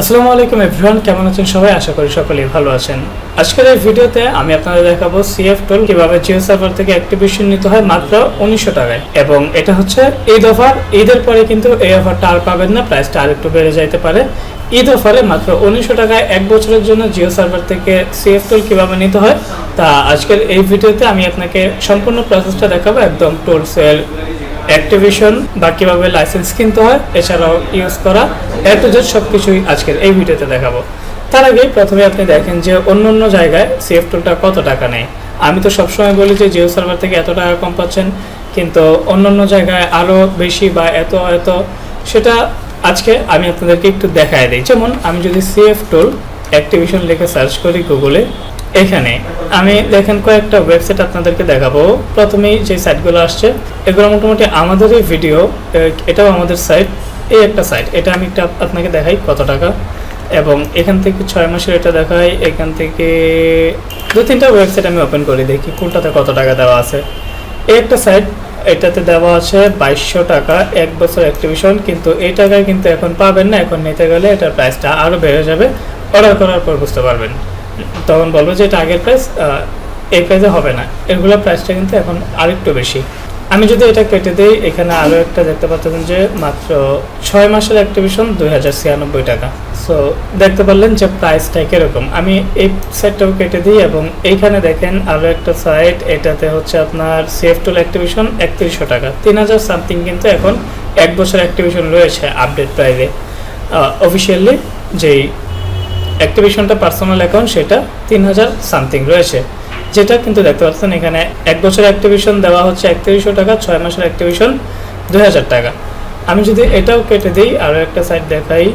আসসালামু আলাইকুম এভরিওয়ান, কেমন আছেন সবাই? আশা করি সকলেই ভালো আছেন। আজকের এই ভিডিওতে আমি আপনাদের দেখাবো সিএফ টোল কীভাবে জিও সার্ভার থেকে অ্যাক্টিভেশন নিতে হয় মাত্র উনিশশো টাকায়। এবং এটা হচ্ছে ঈদ অফার। ঈদের পরে কিন্তু এই অফারটা আর পাবেন না, প্রাইসটা আর একটু বেড়ে যাইতে পারে। ঈদ অফারে মাত্র উনিশশো টাকায় এক বছরের জন্য জিও সার্ভার থেকে সিএফ টোল কীভাবে নিতে হয়, তা আজকের এই ভিডিওতে আমি আপনাকে সম্পূর্ণ প্রসেসটা দেখাবো, একদম টোল সেল অ্যাক্টিভেশন বা কীভাবে লাইসেন্স কিনতে হয়, এছাড়াও ইউজ করা, এ টু জেড সব কিছুই আজকের এই ভিডিওতে দেখাবো। তার আগে প্রথমে আপনি দেখেন যে অন্য অন্য জায়গায় সেফ টোলটা কত টাকা নেয়। আমি তো সবসময় বলি যে জিও সার্ভার থেকে এত টাকা কম পাচ্ছেন, কিন্তু অন্য অন্য জায়গায় আরও বেশি বা এত এত, সেটা আজকে আমি আপনাদেরকে একটু দেখায় দিই। যেমন আমি যদি সিএফ টোল অ্যাক্টিভেশন লিখে সার্চ করি গুগলে এখানে আমি দেখেন কয়েকটা ওয়েবসাইট আপনাদেরকে দেখাবো। প্রথমেই যে সাইটগুলো আসছে, এগুলো মোটামুটি আমাদেরই ভিডিও এটাও আমাদের সাইট এই একটা সাইট এটা আমি একটা আপনাকে দেখাই কত টাকা। এবং এখান থেকে ছয় মাসের এটা দেখাই, এখান থেকে দু তিনটা ওয়েবসাইট আমি ওপেন করি, দেখি কোনটাতে কত টাকা দেওয়া আছে। এই একটা সাইট এটাতে দেওয়া আছে বাইশশো টাকা, এক বছর অ্যাক্টিভেশন কিন্তু এই টাকায় কিন্তু এখন পাবেন না, এখন নিতে গেলে এটার প্রাইসটা আরও বেড়ে যাবে। অর্ডার করার পর বুঝতে পারবেন। তখন বলব যে এটা আগের প্রাইস এই প্রাইসে হবে না। এগুলোর প্রাইসটা কিন্তু এখন আরেকটু বেশি। আমি যদি এটা কেটে দিই, এখানে আরও একটা দেখতে পাচ্ছেন যে মাত্র ছয় মাসের অ্যাক্টিভেশন দুই হাজার ছিয়ানব্বই টাকা। সো দেখতে পারলেন যে প্রাইসটা কীরকম। আমি এই সাইটটাও কেটে দিই এবং এইখানে দেখেন আরও একটা সাইট এটাতে হচ্ছে আপনার সেফ টুল অ্যাক্টিভেশন একত্রিশশো টাকা। তিন হাজার সামথিং কিন্তু এখন এক বছর অ্যাক্টিভেশন রয়েছে আপডেট প্রাইসে অফিসিয়ালি যেই অ্যাক্টিভেশনটা পার্সোনাল অ্যাকাউন্ট সেটা তিন হাজার সামথিং রয়েছে। যেটা কিন্তু দেখতে পাচ্ছেন এখানে এক বছর অ্যাক্টিভেশন দেওয়া হচ্ছে একত্রিশশো টাকা, ছয় মাসের অ্যাক্টিভেশন দুই হাজার টাকা। আমি যদি এটাও কেটে দিই, আরও একটা সাইট দেখাই।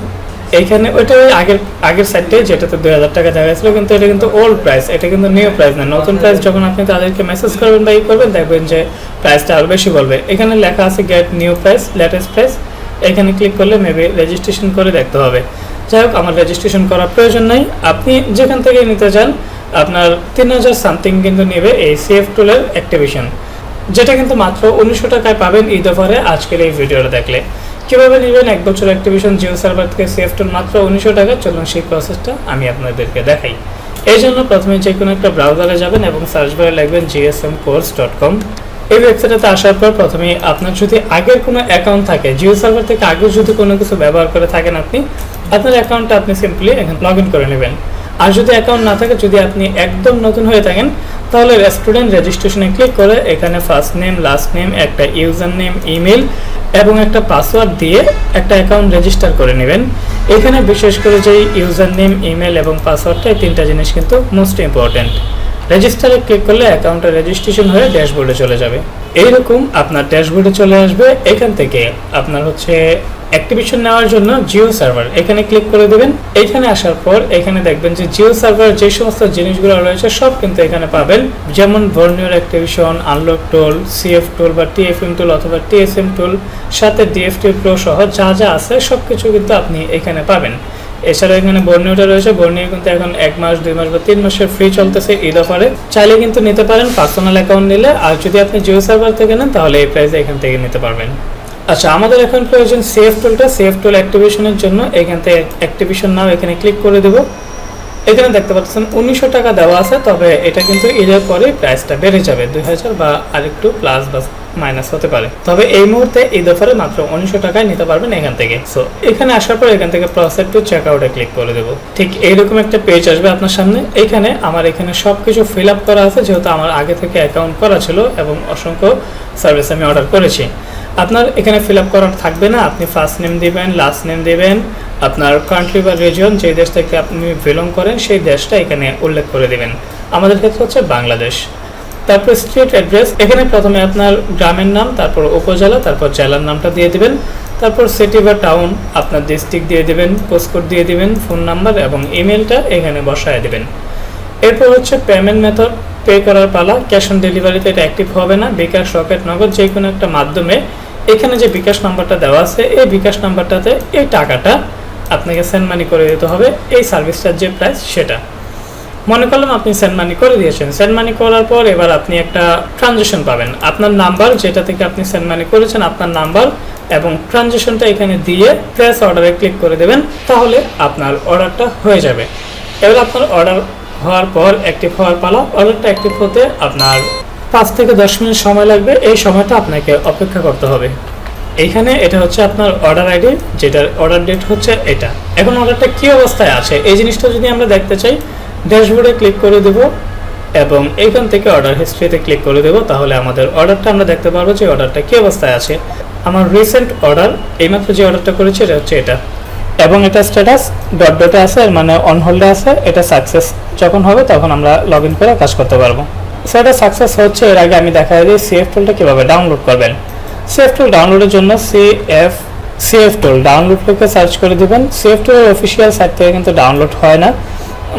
এইখানে ওইটা ওই আগের আগের সাইটে যেটাতে দুই হাজার টাকা দেখা গেছিল কিন্তু এটা কিন্তু ওল্ড প্রাইস এটা কিন্তু নিউ প্রাইস না। নতুন প্রাইস যখন আপনি তাদেরকে মেসেজ করবেন বা ই করবেন, দেখবেন যে প্রাইসটা আরও বেশি বলবে। এখানে লেখা আছে get new price latest price এখানে ক্লিক করলে মেবি রেজিস্ট্রেশন করে দেখতে হবে। যাই হোক আমার রেজিস্ট্রেশন করার প্রয়োজন নাই। আপনি যেখান থেকে নিতে চান, আপনার তিন হাজার সামথিং কিন্তু নেবে এই সেফ টুলের অ্যাক্টিভেশন যেটা কিন্তু মাত্র উনিশশো টাকায় পাবেন ঈদ অফারে আজকের এই ভিডিওটা দেখলে। কীভাবে নেবেন? এক বছর অ্যাক্টিভেশন জিও সার্ভার থেকে সেফ টুল মাত্র উনিশশো টাকা। চলুন সেই প্রসেসটা আমি আপনাদেরকে দেখাই। এই জন্য প্রথমে যে কোনো একটা ব্রাউজারে যাবেন এবং সার্চ বারে লিখবেন জিএসএম কোর্স ডট কম এই ওয়েবসাইটে আসার পর প্রথমে আপনার যদি আগের কোনো অ্যাকাউন্ট থাকে, জিও সার্ভার থেকে আগে যদি কোনো কিছু ব্যবহার করে থাকেন আপনি আপনার অ্যাকাউন্টটা আপনি সিম্পলি এখানে লগ ইন করে নেবেন। আর যদি অ্যাকাউন্ট না থাকে, যদি আপনি একদম নতুন হয়ে থাকেন, তাহলে স্টুডেন্ট রেজিস্ট্রেশনে ক্লিক করে এখানে ফার্স্ট নেম লাস্ট নেম একটা ইউজার নেম ইমেল এবং একটা পাসওয়ার্ড দিয়ে একটা অ্যাকাউন্ট রেজিস্টার করে নেবেন। এখানে বিশেষ করে যে ইউজার নেম ইমেল এবং পাসওয়ার্ডটা এই তিনটা জিনিস কিন্তু মোস্ট ইম্পর্ট্যান্ট রেজিস্টারে ক্লিক করলে অ্যাকাউন্টটা রেজিস্ট্রেশন হয়ে ড্যাশবোর্ডে চলে যাবে। এইরকম আপনার ড্যাশবোর্ডে চলে আসবে। এখান থেকে আপনার হচ্ছে অ্যাক্টিভেশন নেওয়ার জন্য জিও সার্ভার এখানে ক্লিক করে দেবেন। এখানে আসার পর এখানে দেখবেন যে জিও সার্ভার যে সমস্ত জিনিসগুলো রয়েছে সব কিন্তু এখানে পাবেন। যেমন ভর্নিয়র activation unlock tool CF tool বা টিএফএম টোল অথবা টিএসএম টোল সাথে ডিএফটি প্রো সহ যা যা আছে সব কিছু কিন্তু আপনি এখানে পাবেন। এছাড়া এখানে বর্ণিওটা রয়েছে। বর্ণিও কিন্তু এখন এক মাস, দুই মাস বা তিন মাসের ফ্রি চলতেছে ঈদ অফারে চাইলে কিন্তু নিতে পারেন পার্সোনাল অ্যাকাউন্ট নিলে। আর যদি আপনি জিও সার্ভার থেকে নেন, তাহলে এই প্রাইসে এখান থেকে নিতে পারবেন। আচ্ছা আমাদের এখন প্রয়োজন সেফ টুলটা সেফ টুল অ্যাক্টিভেশনের জন্য এখান থেকে অ্যাক্টিভেশন নাও এখানে ক্লিক করে দেবো। এখানে দেখতে পাচ্ছেন উনিশশো টাকা দেওয়া আছে, তবে এটা কিন্তু ঈদের পরে প্রাইসটা বেড়ে যাবে। দুই হাজার বা আরেকটু প্লাস বা মাইনাস হতে পারে। তবে এই মুহূর্তে এই দফারে মাত্র উনিশশো টাকায় নিতে পারবেন এখান থেকে। সো এখানে আসার পর এখান থেকে প্রসেস টু চেক আউটে ক্লিক করে দেবো। ঠিক এইরকম একটা পেজ আসবে আপনার সামনে। এখানে আমার এখানে সব কিছু ফিল আপ করা আছে, যেহেতু আমার আগে থেকে অ্যাকাউন্ট করা ছিল এবং অসংখ্য সার্ভিস আমি অর্ডার করেছি। আপনার এখানে ফিল আপ করার থাকবে না। আপনি ফার্স্ট নেম দিবেন লাস্ট নেম দিবেন, আপনার কান্ট্রি বা রিজন যে দেশ থেকে আপনি বিলং করেন, সেই দেশটা এখানে উল্লেখ করে দিবেন। আমাদের ক্ষেত্রে হচ্ছে বাংলাদেশ। তারপর স্ট্রিট অ্যাড্রেস এখানে প্রথমে আপনার গ্রামের নাম, তারপর উপজেলা, তারপর জেলার নামটা দিয়ে দেবেন। তারপর সিটি বা টাউন আপনার ডিস্ট্রিক্ট দিয়ে দেবেন পোস্টকোড দিয়ে দিবেন ফোন নাম্বার এবং ইমেলটা এখানে বসায় দেবেন। এরপর হচ্ছে পেমেন্ট মেথড পে করার পালা ক্যাশ অন ডেলিভারিতে এটা অ্যাক্টিভ হবে না, বিকাশ রকেট নগদ যে কোনো একটা মাধ্যমে। এখানে যে বিকাশ নাম্বারটা দেওয়া আছে, এই বিকাশ নাম্বারটাতে এই টাকাটা আপনাকে সেন্ড মানি করে দিতে হবে, এই সার্ভিসটার যে প্রাইস সেটা। মনে করলাম আপনি সেন্ড মানি করে দিয়েছেন। সেন্ড মানি করার পর এবার আপনি একটা ট্রানজেকশন পাবেন। আপনার নাম্বার যেটা থেকে আপনি সেন্ড মানি করেছেন, আপনার নাম্বার এবং ট্রানজেকশনটা এখানে দিয়ে প্রেস অর্ডারে ক্লিক করে দেবেন, তাহলে আপনার অর্ডারটা হয়ে যাবে। এবার আপনার অর্ডার হওয়ার পর অ্যাক্টিভ হওয়ার পালা। অর্ডারটা অ্যাক্টিভ হতে আপনার পাঁচ থেকে দশ মিনিট সময় লাগবে। এই সময়টা আপনাকে অপেক্ষা করতে হবে। এইখানে এটা হচ্ছে আপনার অর্ডার আইডি যেটার অর্ডার ডেট হচ্ছে এটা। এখন অর্ডারটা কি অবস্থায় আছে? এই জিনিসটা যদি আমরা দেখতে চাই ড্যাশবোর্ডে ক্লিক করে দেব এবং এইখান থেকে অর্ডার হিস্ট্রিতে ক্লিক করে দেব। তাহলে আমাদের অর্ডারটা আমরা দেখতে পারব যে অর্ডারটা কি অবস্থায় আছে। আমার রিসেন্ট অর্ডার এইমাত্র যে অর্ডারটা করেছি এটা হচ্ছে এটা। এবং এটা স্ট্যাটাস ডট ডটে আছে মানে অন হোল্ডে আছে, এটা সাকসেস যখন হবে তখন আমরা লগ ইন করে কাজ করতে পারব। সেটা সাকসেস হচ্ছে, এর আগে আমি দেখা দিই সিএফ টুলটা কীভাবে ডাউনলোড করবেন। সিএফ টুল ডাউনলোডের জন্য সিএফ সিএফ টুল ডাউনলোড লিখে সার্চ করে দিবেন। সিএফ টুলের অফিসিয়াল সাইট থেকে কিন্তু ডাউনলোড হয় না।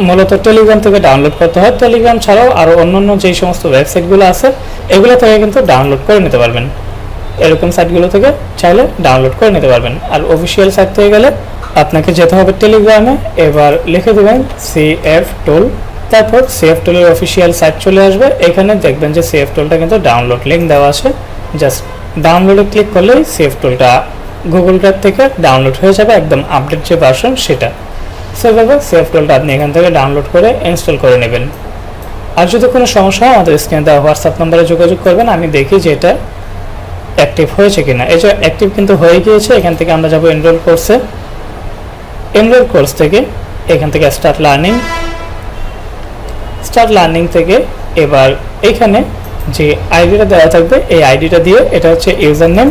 মূলত টেলিগ্রাম থেকে ডাউনলোড করতে হয়। টেলিগ্রাম ছাড়াও আরও অন্যান্য যেই সমস্ত ওয়েবসাইটগুলো আছে, এগুলো থেকে কিন্তু ডাউনলোড করে নিতে পারবেন। এরকম সাইটগুলো থেকে চাইলে ডাউনলোড করে নিতে পারবেন। আর অফিসিয়াল সাইট থেকে গেলে আপনাকে যেতে হবে টেলিগ্রামে এবার লিখে দেবেন সিএফ টোল তারপর সিএফ টোলের অফিসিয়াল সাইট চলে আসবে। এখানে দেখবেন যে সিএফ টোলটা কিন্তু ডাউনলোড লিঙ্ক দেওয়া আছে। জাস্ট ডাউনলোডে ক্লিক করলেই সিএফ টোলটা গুগল ড্রাইভ থেকে ডাউনলোড হয়ে যাবে। একদম আপডেট যে ভার্সন সেটা। সেভাবে সেফ টুলটা আপনি এখান থেকে ডাউনলোড করে ইনস্টল করে নেবেন। আর যদি কোনো সমস্যা হয়, আমাদের স্ক্রিনে দেওয়া হোয়াটসঅ্যাপ নম্বরে যোগাযোগ করবেন, আমি দেখি যে এটা অ্যাক্টিভ হয়েছে কিনা। এই যে অ্যাক্টিভ কিন্তু হয়ে গিয়েছে, এখান থেকে আমরা যাব এনরোল কোর্সে এনরোল কোর্স থেকে এখান থেকে স্টার্ট লার্নিং স্টার্ট লার্নিং থেকে এবার এখানে যে আইডিটা দেওয়া থাকবে, এই আইডিটা দিয়ে এটা হচ্ছে ইউজার নেম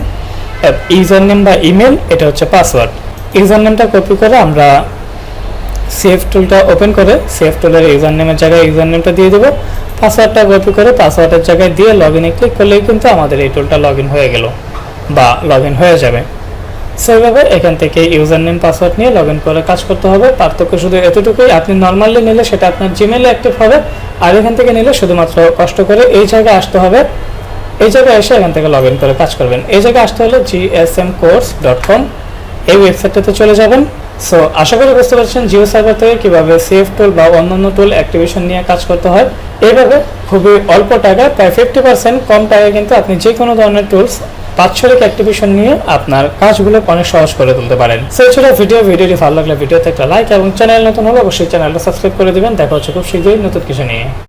ইউজার নেম বা ইমেল এটা হচ্ছে পাসওয়ার্ড ইউজার নেমটা কপি করে আমরা সেফ টুলটা ওপেন করে সেফ টুলের ইউজার নেমের জায়গায় ইউজার নেমটা দিয়ে দেবো। পাসওয়ার্ডটা কপি করে পাসওয়ার্ডের জায়গায় দিয়ে লগ ইনে ক্লিক করলেই কিন্তু আমাদের এই টুলটা লগ ইন হয়ে গেল বা লগ ইন হয়ে যাবে। সেভাবে এখান থেকে ইউজার নেম পাসওয়ার্ড নিয়ে লগ ইন করে কাজ করতে হবে। পার্থক্য শুধু এতটুকুই, আপনি নর্মালি নিলে সেটা আপনার জিমেলে অ্যাক্টিভ হবে। আর এখান থেকে নিলে শুধুমাত্র কষ্ট করে এই জায়গায় আসতে হবে। এই জায়গায় এসে এখান থেকে লগ ইন করে কাজ করবেন। এই জায়গায় আসতে হলে জিএসএম কোর্স ডট কম এই ওয়েবসাইটটাতে চলে যাবেন। সো আশা করি বুঝতে পারছেন, জিও সার্ভার থেকে কীভাবে সেফ টুল বা অন্যান্য টুল অ্যাক্টিভেশন নিয়ে কাজ করতে হয় এইভাবে খুবই অল্প টাকায় প্রায় ফিফটি পার্সেন্ট কম টাকায় কিন্তু আপনি যে কোনো ধরনের টুলস বাৎসরিক অ্যাক্টিভেশন নিয়ে আপনার কাজগুলো অনেক সহজ করে তুলতে পারেন। সেই ছিল ভিডিও ভিডিওটি ভালো লাগলে ভিডিওতে একটা লাইক এবং চ্যানেল নতুন হলে অবশ্যই চ্যানেলটা সাবস্ক্রাইব করে দেবেন। দেখা হচ্ছে খুব শীঘ্রই নতুন কিছু নিয়ে।